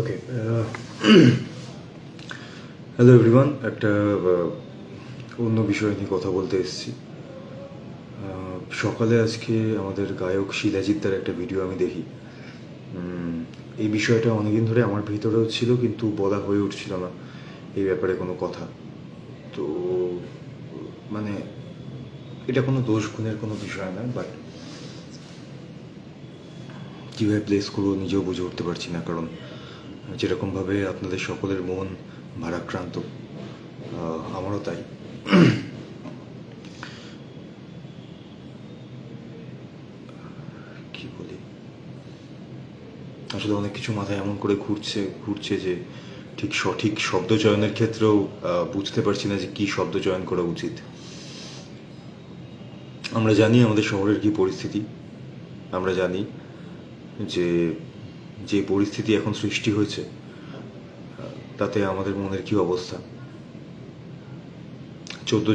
ওকে hello everyone একটা অন্য বিষয় নিয়ে কথা বলতে এসেছি। সকালে আজকে আমাদের গায়ক শিলাজিৎদার একটা ভিডিও আমি দেখি। এই বিষয়টা অনেকদিন ধরে আমার ভিতরেও ছিল, কিন্তু বলা হয়ে উঠছিল না এই ব্যাপারে কোনো কথা। তো মানে এটা কোনো দোষ গুণের কোনো বিষয় না বাট কীভাবে প্লেস করব নিজেও বুঝে উঠতে পারছি না, কারণ যেরকমভাবে আপনাদের সকলের মন ভারাক্রান্ত আমারও তাই। কি বলি? আসলে অনেক কিছু মাথায় এমন করে ঘুরছে ঘুরছে যে ঠিক সঠিক শব্দ চয়নের ক্ষেত্রেও বুঝতে পারছি না যে কি শব্দ চয়ন করা উচিত। আমরা জানি আমাদের শহরের কি পরিস্থিতি। আমরা জানি যে যে পরিস্থিতি এখন সৃষ্টি হয়েছে, তাতে আমাদের মনের কি অবস্থা? চোদ্দ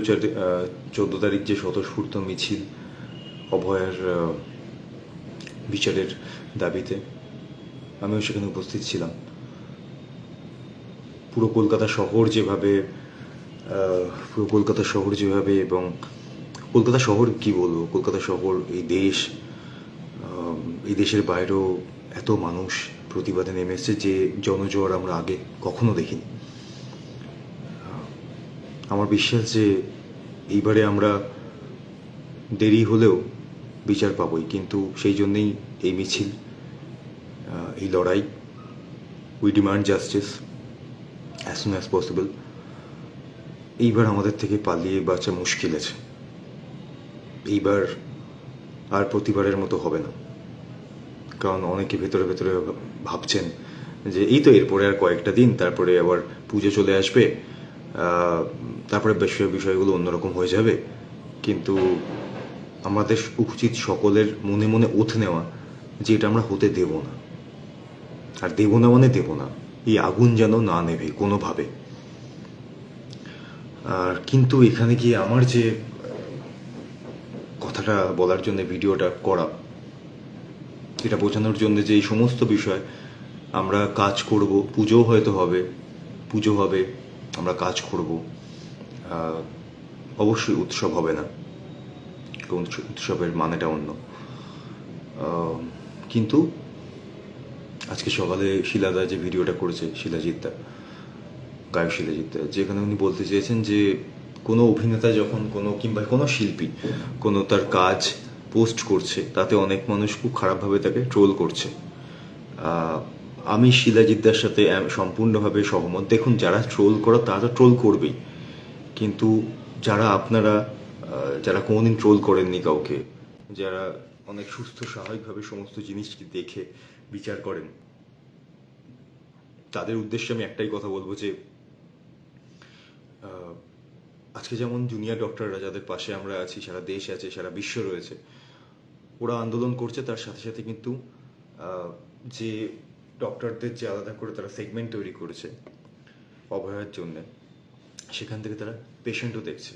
চোদ্দ তারিখ যে স্বতঃস্ফূর্ত মিছিল, অভয়ের বিচারের দাবিতে, আমিও সেখানে উপস্থিত ছিলাম। পুরো কলকাতা শহর যেভাবে পুরো কলকাতা শহর যেভাবে এবং কলকাতা শহর কি বলব? কলকাতা শহর, এই দেশ এই দেশের বাইরেও এত মানুষ প্রতিবাদে নেমে এসেছে যে জনজোয়ার আমরা আগে কখনো দেখিনি। আমার বিশ্বাস যে এইবারে আমরা দেরি হলেও বিচার পাবই, কিন্তু সেই জন্যেই এই মিছিল এই লড়াই we demand justice as soon as possible এইবার আমাদের থেকে পালিয়ে বাঁচা মুশকিল আছে। এইবার আর প্রতিবারের মতো হবে না। কারণ অনেকে ভেতরে ভেতরে ভাবছেন যে এই তো এরপরে আর কয়েকটা দিন, তারপরে আবার পুজো চলে আসবে তারপরে বিষয় বিষয়গুলো অন্যরকম হয়ে যাবে। কিন্তু আমাদের উচিত সকলের মনে মনে ওথ নেওয়া যে এটা আমরা হতে দেব না। আর দেব না মানে দেব না। এই আগুন যেন না নেবে কোনোভাবে। আর কিন্তু এখানে গিয়ে আমার যে কথাটা বলার জন্য ভিডিওটা করা এটা বোঝানোর জন্য যে এই সমস্ত বিষয় আমরা কাজ করব, পুজো হয়তো হবে, পুজো হবে, আমরা কাজ করব অবশ্যই উৎসব হবে না উৎসবের মানেটা অন্য। কিন্তু আজকে সকালে শিলাদা যে ভিডিওটা করেছে শিলাজিৎদা গায়ক শিলাজিৎদা যেখানে উনি বলতে চেয়েছেন যে কোনো অভিনেতা যখন কোনো কিংবা কোনো শিল্পী কোনো তার কাজ পোস্ট করছে, তাতে অনেক মানুষ খুব খারাপভাবে তাকে ট্রোল করছে। আমি শিলাজিদ্দার সাথে সম্পূর্ণভাবে সহমত। দেখুন, যারা ট্রোল করা, তারা ট্রোল করবেই। কিন্তু যারা আপনারা যারা কোনোদিন ট্রোল করেননি কাউকে, যারা অনেক সুস্থ, স্বাভাবিকভাবে সমস্ত জিনিসকে দেখে বিচার করেন, তাদের উদ্দেশ্যে আমি একটাই কথা বলব যে আজকে যেমন জুনিয়র ডক্টররা যাদের পাশে আমরা আছি, সারা দেশ আছে, সারা বিশ্ব রয়েছে ওরা আন্দোলন করছে, তার সাথে সাথে কিন্তু যে ডক্টরদের যে আলাদা করে তারা সেগমেন্ট তৈরি করেছে অভয়ার জন্য, সেখান থেকে তারা পেশেন্টও দেখছে।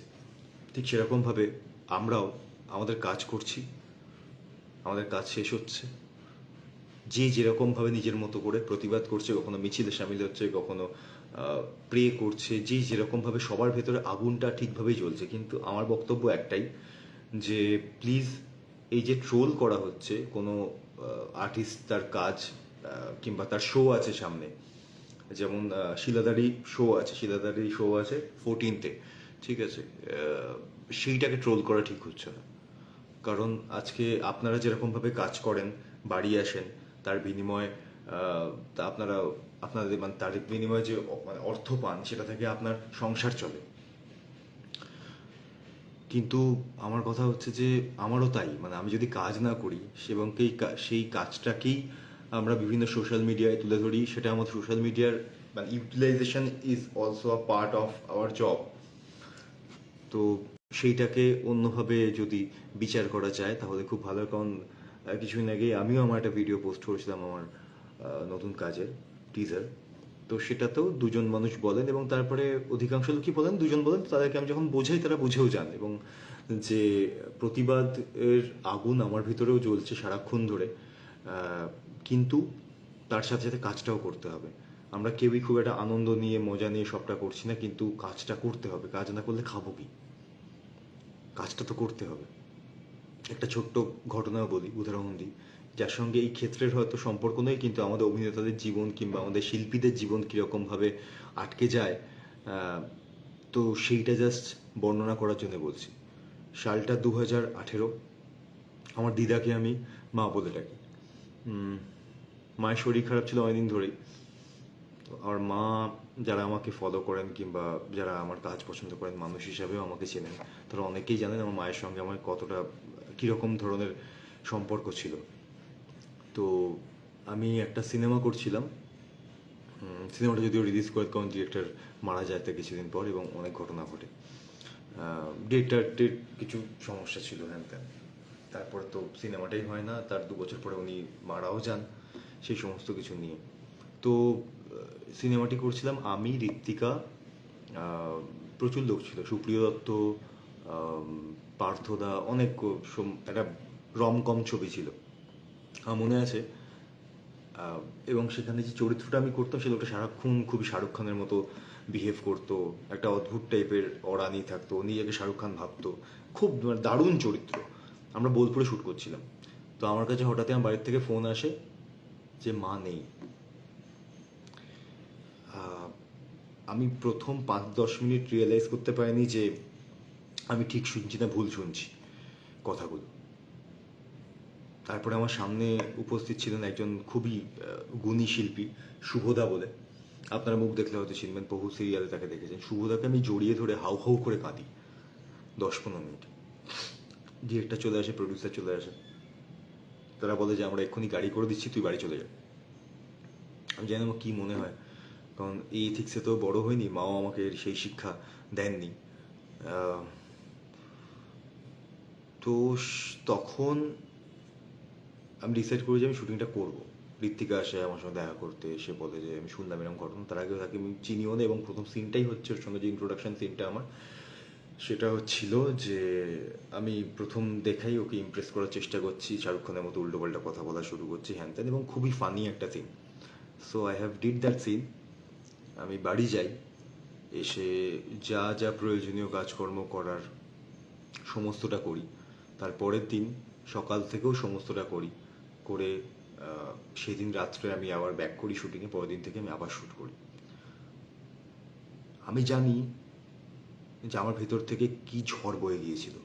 ঠিক সেরকমভাবে আমরাও আমাদের কাজ করছি, আমাদের কাজ শেষ হচ্ছে। যে যেরকমভাবে নিজের মতো করে প্রতিবাদ করছে, কখনো মিছিলে সামিল হচ্ছে, কখনো প্রে করছে, যে যেরকমভাবে সবার ভেতরে আগুনটা ঠিকভাবেই জ্বলছে। কিন্তু আমার বক্তব্য একটাই যে প্লিজ এই যে ট্রোল করা হচ্ছে, কোনো আর্টিস্ট তার কাজ কিংবা তার শো আছে সামনে, যেমন শিলাদারি শো আছে শিলাদারি শো আছে ফোরটিনতে ঠিক আছে? সেইটাকে ট্রোল করা ঠিক হচ্ছে না। কারণ আজকে আপনারা যেরকমভাবে কাজ করেন, বাড়ি আসেন, তার বিনিময়ে আপনারা, আপনাদের মানে তার বিনিময়ে যে মানে অর্থ পান, সেটা থেকে আপনার সংসার চলে। কিন্তু আমার কথা হচ্ছে যে আমারও তাই। মানে আমি যদি কাজ না করি এবং সেই কাজটাকেই আমরা বিভিন্ন সোশ্যাল মিডিয়ায় তুলে ধরি। সেটা আমাদের সোশ্যাল মিডিয়ার মানে utilization is also a part of our job তো সেইটাকে অন্যভাবে যদি বিচার করা যায়, তাহলে খুব ভালো। কারণ কিছুদিন আগে আমিও আমার একটা ভিডিও পোস্ট করেছিলাম আমার নতুন কাজের টিজার তো সেটাতেও দুজন মানুষ বলেন এবং তারপরে অধিকাংশ লোকই বলেন, দুজন বলেন তাদেরকে আমি যখন বোঝাই তারা বুঝেও যান এবং যে প্রতিবাদের আগুন আমার ভিতরেও জ্বলছে সারাক্ষণ ধরে কিন্তু তার সাথে সাথে কাজটাও করতে হবে। আমরা কেউই খুব একটা আনন্দ নিয়ে, মজা নিয়ে সবটা করছি না, কিন্তু কাজটা করতে হবে। কাজ না করলে খাব কি? কাজটা তো করতে হবে। একটা ছোট্ট ঘটনা বলি, উদাহরণ দিই। যার সঙ্গে এই ক্ষেত্রের হয়তো সম্পর্ক নেই, কিন্তু আমাদের অভিনেতাদের জীবন কিংবা আমাদের শিল্পীদের জীবন কীরকমভাবে আটকে যায় তো সেইটা জাস্ট বর্ণনা করার জন্য বলছি। সালটা দু হাজার আঠেরো। আমার দিদাকে আমি মা বলে ডাকি। মায়ের শরীর খারাপ ছিল অনেকদিন ধরেই। আমার মা যারা আমাকে ফলো করেন কিংবা যারা আমার কাজ পছন্দ করেন, মানুষ হিসাবেও আমাকে চেনেন, তারা অনেকেই জানেন আমার মায়ের সঙ্গে আমার কতটা কীরকম ধরনের সম্পর্ক ছিল। তো আমি একটা সিনেমা করছিলাম। সিনেমাটা যদিও রিলিজ করে কারণ ডিরেক্টর মারা যায় তার কিছুদিন পর এবং অনেক ঘটনা ঘটে। ডিরেক্টরের কিছু সমস্যা ছিল হ্যান ত্যান তারপরে তো সিনেমাটাই হয় না, তার দু বছর পরে উনি মারাও যান সেই সমস্ত কিছু নিয়ে। তো সিনেমাটি করছিলাম আমি, ঋত্বিকা প্রচুর লোক ছিল। সুপ্রিয় দত্ত পার্থদা, অনেক একটা রমকম ছবি ছিল। আমার মনে আছে এবং সেখানে যে চরিত্রটা আমি করতাম সে লোকটা সারাক্ষণ খুবই শাহরুখ খানের মতো বিহেভ করতো, একটা অদ্ভুত টাইপের অরানি থাকতো, নিজেকে শাহরুখ খান ভাবতো, খুব মানে দারুণ চরিত্র। আমরা বোলপুরে শ্যুট করছিলাম। তো আমার কাছে হঠাৎই আমার বাড়ির থেকে ফোন আসে যে, মা নেই। আমি প্রথম পাঁচ দশ মিনিট রিয়েলাইজ করতে পারিনি যে, আমি ঠিক শুনছি না, ভুল শুনছি কথাগুলো। তারপরে আমার সামনে উপস্থিত ছিলেন একজন খুবই গুণী শিল্পী শুভদা বলে। আপনারা মুখ দেখলে হয়তো চিনবেন, বহু সিরিয়ালে তাকে দেখেছেন। শুভদাকে আমি জড়িয়ে ধরে হাউ হাউ করে কাঁদি, দশ পনেরো মিনিট। ডিরেক্টর চলে আসে প্রডিউসার চলে আসে। তারা বলে যে, আমরা এক্ষুনি গাড়ি করে দিচ্ছি, তুই বাড়ি চলে যা। আমি জানি আমার কী মনে হয়, কারণ এই এথিক্সে তো বড় হয়নি, মাও আমাকে সেই শিক্ষা দেননি। তো তখন আমি ডিসাইড করি যে আমি শুটিংটা করব। ঋত্বিকা আসে, আমার সঙ্গে দেখা করতে, সে বলে যে, আমি শুনলাম এরকম ঘটনা। তার আগে তাকে আমি চিনিও না এবং প্রথম সিনটাই হচ্ছে ওর সঙ্গে যে ইন্ট্রোডাকশন সিনটা আমার, সেটা হচ্ছিল যে, আমি প্রথম দেখাই ওকে ইমপ্রেস করার চেষ্টা করছি, শাহরুখ খানের মতো উল্টোপাল্টা কথা বলা শুরু করছি, হ্যান ত্যান, এবং খুবই ফানি একটা scene so I have did that scene আমি বাড়ি যাই, এসে যা যা প্রয়োজনীয় কাজকর্ম করার সমস্তটা করি। তার পরের দিন সকাল থেকেও সমস্তটা করি। করে সেদিন রাত্রে আমি আবার ব্যাক করি শুটিংয়ে পরের দিন থেকে আমি আবার শ্যুট করি। আমি জানি যে আমার ভেতর থেকে কি ঝড় বয়ে গিয়েছিল।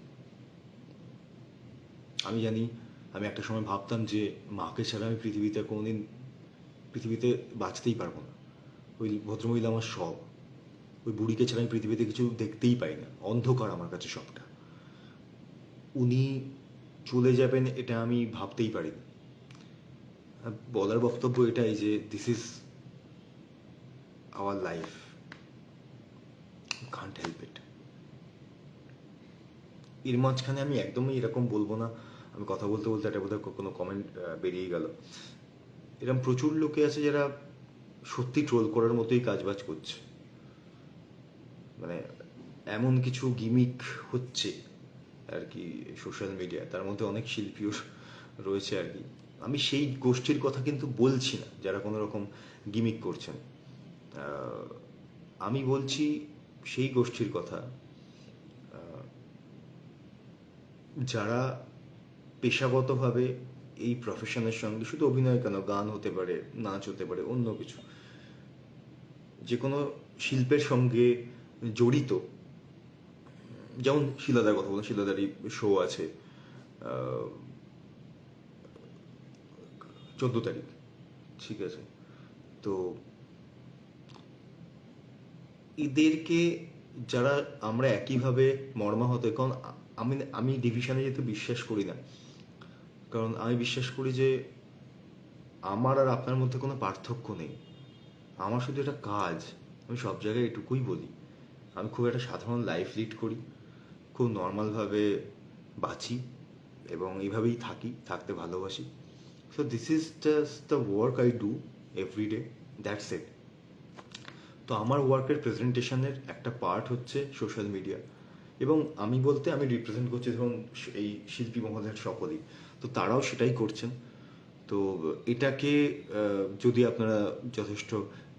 আমি জানি, আমি একটা সময় ভাবতাম যে মাকে ছাড়া আমি পৃথিবীতে কোনোদিন, পৃথিবীতে বাঁচতেই পারব না। ওই ভদ্রমহিলা আমার সব। ওই বুড়িকে ছাড়া আমি পৃথিবীতে কিছু দেখতেই পাই না। অন্ধকার আমার কাছে সবটা। উনি চলে যাবেন এটা আমি ভাবতেই পারিনি। বলার বক্তব্য এটাই যে this is our life can't help it এর মাঝখানে আমি একদমই এরকম বলব না। আমি কথা বলতে বলতে একটা বোধহয় কোনো কমেন্ট বেরিয়ে গেল। এরকম প্রচুর লোকে আছে যারা সত্যি ট্রোল করার মতোই কাজবাজ করছে। মানে এমন কিছু গিমিক হচ্ছে আর কি সোশ্যাল মিডিয়া তার মধ্যে অনেক শিল্পীও রয়েছে আর কি। আমি সেই গোষ্ঠীর কথা কিন্তু বলছি না, যারা কোনো রকম গিমিক করছেন। আমি বলছি সেই গোষ্ঠীর কথা। যারা পেশাগতভাবে এই প্রফেশনের সঙ্গে শুধু অভিনয় কেন, গান হতে পারে, নাচ হতে পারে, অন্য কিছু, যে কোনো শিল্পের সঙ্গে জড়িত, যেমন শিলাদার কথা বলুন, শিলাদারই শো আছে। চোদ্দ তারিখ। ঠিক আছে? তো এদেরকে যারা আমরা একইভাবে মর্মাহত, কারণ আমি আমি ডিভিশনে যেহেতু বিশ্বাস করি না। কারণ আমি বিশ্বাস করি যে আমার আর আপনার মধ্যে কোনো পার্থক্য নেই। আমার শুধু এটা কাজ, আমি সব জায়গায় এটুকুই বলি। আমি খুব একটা সাধারণ লাইফ লিড করি, খুব নর্মালভাবে বাঁচি এবং এইভাবেই থাকি, থাকতে ভালোবাসি। So this is just the work I do every day that's it তো আমার ওয়ার্কের প্রেজেন্টেশনের একটা পার্ট হচ্ছে সোশ্যাল মিডিয়া এবং আমি বলতে আমি রিপ্রেজেন্ট করছি ধরুন এই শিল্পী মহলের সকলেই তো তারাও সেটাই করছেন। তো এটাকে যদি আপনারা যথেষ্ট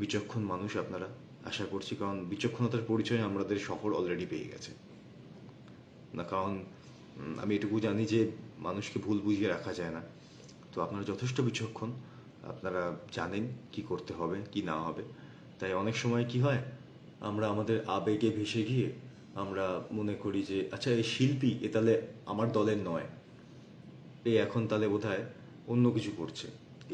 বিচক্ষণ মানুষ আপনারা, আশা করছি কারণ বিচক্ষণতার পরিচয় আমাদের শহর অলরেডি পেয়ে গেছে। না, কারণ আমি এটুকু জানি যে মানুষকে ভুল বুঝিয়ে রাখা যায় না। তো আপনারা যথেষ্ট বিচক্ষণ। আপনারা জানেন কি করতে হবে, কি না হবে। তাই অনেক সময় কি হয়, আমরা আমাদের আবেগে ভেসে গিয়ে আমরা মনে করি যে আচ্ছা এই শিল্পী, এ তাহলে আমার দলের নয়। এ এখন তাহলে বোধ অন্য কিছু করছে।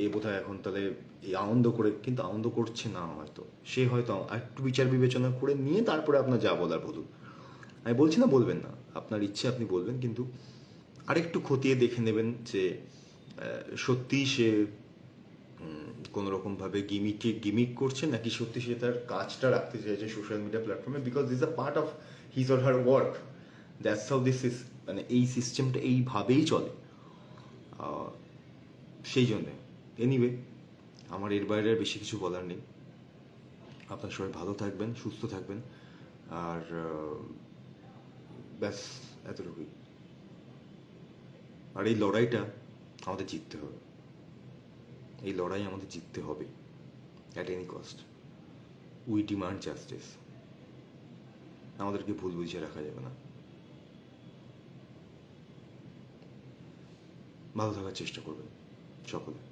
এ বোধ এখন তাহলে এই আনন্দ করে, কিন্তু আনন্দ করছে না হয়তো। সে হয়তো একটু বিচার বিবেচনা করে নিয়ে তারপরে আপনার যা বলার বলুন। আমি বলছি না বলবেন না। আপনার ইচ্ছে আপনি বলবেন, কিন্তু আরেকটু খতিয়ে দেখে নেবেন যে সত্যিই সে উম, কোনো রকমভাবে গিমিকে গিমিক করছে নাকি সত্যি সে তার কাজটা রাখতে চাইছে সোশ্যাল মিডিয়া প্ল্যাটফর্মে because this a part of his or her work that's how this is মানে এই সিস্টেমটা এইভাবেই চলে। সেই জন্যে। এনিওয়ে আমার এর বাইরে বেশি কিছু বলার নেই। আপনার সবাই ভালো থাকবেন সুস্থ থাকবেন। আর ব্যাস এতটুকুই। আর এই লড়াইটা আমাদের জিততে হবে। এই লড়াই আমাদের জিততে হবে at any cost we demand justice আমাদেরকে ভুল বুঝিয়ে রাখা যাবে না। ভালো থাকার চেষ্টা করবেন সকলে।